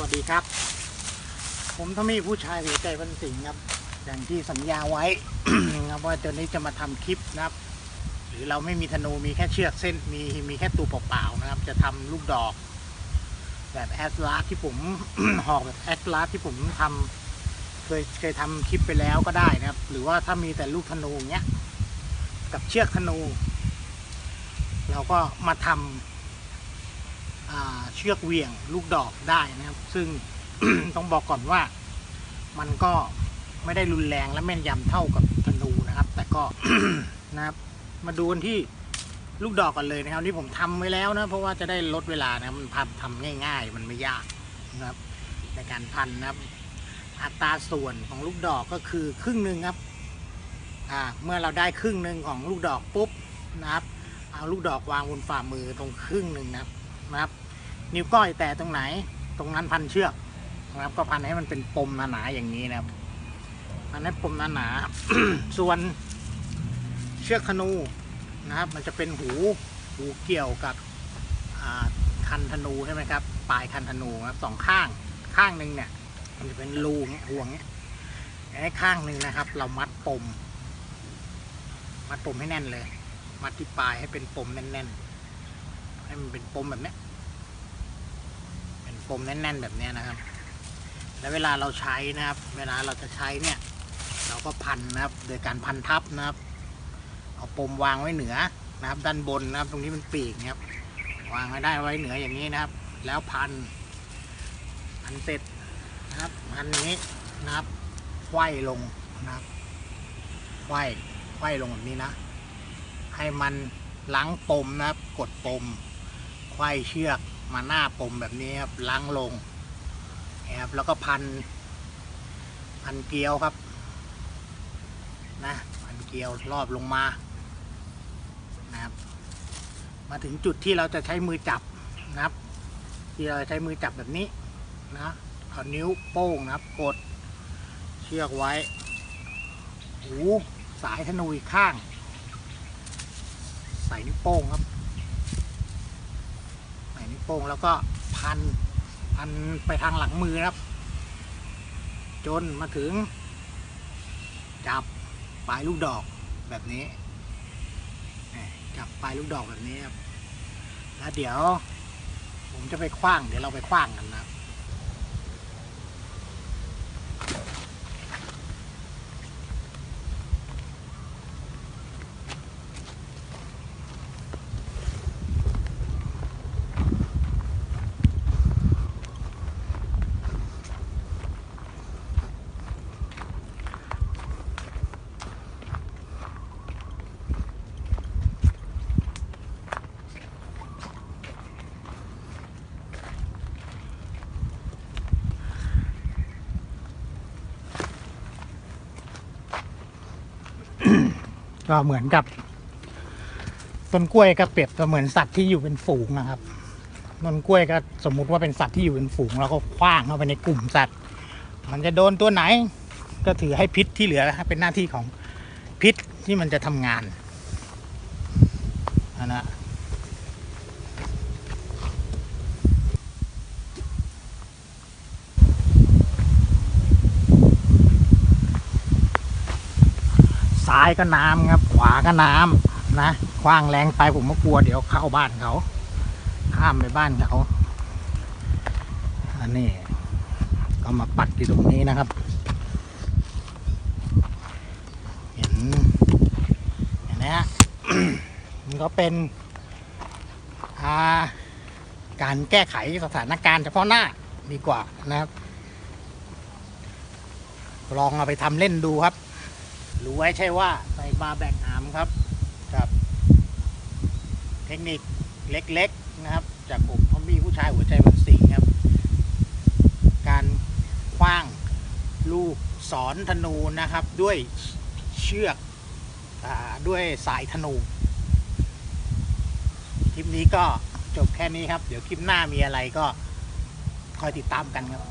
วัสดีครับ ผมทอมี่ผู้ชายหัวใจพันสิงห์ครับ อย่างที่สัญญาไว้นะครับว่าตอนนี้จะมาทำคลิปนะครับ หรือเราไม่มีธนูมีแค่เชือกเส้นมีมีแค่ตัวเปล่าๆนะครับ จะทำลูกดอก แบบแอสลาที่ผมหอกแบบแอสลาที่ผมทำเคยเคยทำคลิปไปแล้วก็ได้นะครับ หรือว่าถ้ามีแต่ลูกธนูเงี้ยกับเชือกธนู เราก็มาทำอ่า เชือกเวียงลูกดอกได้นะครับ ซึ่ง ต้องบอกก่อนว่ามันก็ไม่ได้รุนแรงและแม่นยำเท่ากับธนูนะครับ แต่ก็ นะครับ มาดูกันที่ลูกดอกกันเลยนะครับนี่ผมทำไว้แล้วนะ เพราะว่าจะได้ลดเวลานะมันทำทำง่าย ๆ มันไม่ยากนะครับ ในการพันนะครับ อัตราส่วนของลูกดอกก็คือครึ่งหนึ่งครับอ่าเมื่อเราได้ครึ่งหนึ่งของลูกดอกปุ๊บนะครับ เอาลูกดอกวางบนฝ่ามือตรงครึ่งหนึ่งนะครับ นะครับ นิ้วก้อยแต่ตรงไหน ตรงนั้นพันเชือกนะครับ ก็พันให้มันเป็นปมหนาๆอย่างนี้นะครับพันให้ปมหนาๆส่วนเชือกธนูนะครับ มันจะเป็นหูหูเกี่ยวกับคันธนูใช่ไหมครับปลายคันธนูนะครับสองข้างข้างหนึ่งเนี่ยมันจะเป็นรูเงี้ยห่วงเงี้ยไอ้ข้างหนึ่งนะครับ เรามัดปม มัดปมให้แน่นเลย มัดที่ปลายให้เป็นปมแน่นๆ ให้มันเป็นปมแบบนี้เป็นปมแน่น ๆ แบบนี้นะครับ แล้วเวลาเราใช้นะครับ เวลาเราจะใช้เนี่ย เราก็พันนะครับ โดยการพันทับนะครับ เอาปมวางไว้เหนือนะครับ ด้านบนนะครับ ตรงนี้เป็นปีกนะครับ วางไว้ได้ไว้เหนืออย่างนี้นะครับ แล้วพันพันเสร็จนะครับพันนี้นะครับไขว้ลงนะครับไขว้ไขว้ลงแบบนี้นะ ให้มันล้างปมนะครับ กดปม ไขว้เชือกมาหน้าปมแบบนี้ครับล้างลงนะครับแล้วก็พัน พันเกลียวครับนะพันเกลียวรอบลงมานะครับมาถึงจุดที่เราจะใช้มือจับนะครับ ที่เราใช้มือจับแบบนี้นะเอานิ้วโป้งนะครับกดเชือกไว้หูสายธนูอีกข้าง ใส่นิ้วโป้งครับ โป้งแล้วก็พันพันไปทางหลังมือครับ จนมาถึง จับปลายลูกดอกแบบนี้จับปลายลูกดอกแบบนี้ครับแล้วเดี๋ยว ผมจะไปคว้าง เดี๋ยวเราไปคว้างกันนะครับ ก็เหมือนกับ ต้นกล้วยก็เป็ดก็เหมือนสัตว์ที่อยู่เป็นฝูงนะครับต้นกล้วยก็สมมุติว่าเป็นสัตว์ที่อยู่เป็นฝูง แล้วก็คว้างเข้าไปในกลุ่มสัตว์ มันจะโดนตัวไหน ก็ถือให้พิษที่เหลือเป็นหน้าที่ของพิษที่มันจะทำงานนะนะซ้ายก็น้ำครับ ขวาก็น้ำนะคว้างแรงไปผมก็กลัวเดี๋ยวเข้าบ้านเขา ข้ามไปบ้านเขาอันนี้ก็มาปัดอยู่ตรงนี้นะครับ เห็นเห็นไหมฮะมันก็เป็นาการแก้ไขสถานการณ์เฉพาะหน้าดีกว่านะครับ ลองเอาไปทำเล่นดูครับ หรู้ไว้ใช่ว่าใส่บาร์แบกหามครับกับ เทคนิคเล็กๆนะครับ จากผมทอมีผู้ชายหัวใจมันสิงครับ การคว้างลูกศรธนูนะครับ ด้วยเชือกอด้วยสายธนูคลิปนี้ก็จบแค่นี้ครับ เดี๋ยวคลิปหน้ามีอะไรก็คอยติดตามกันครับ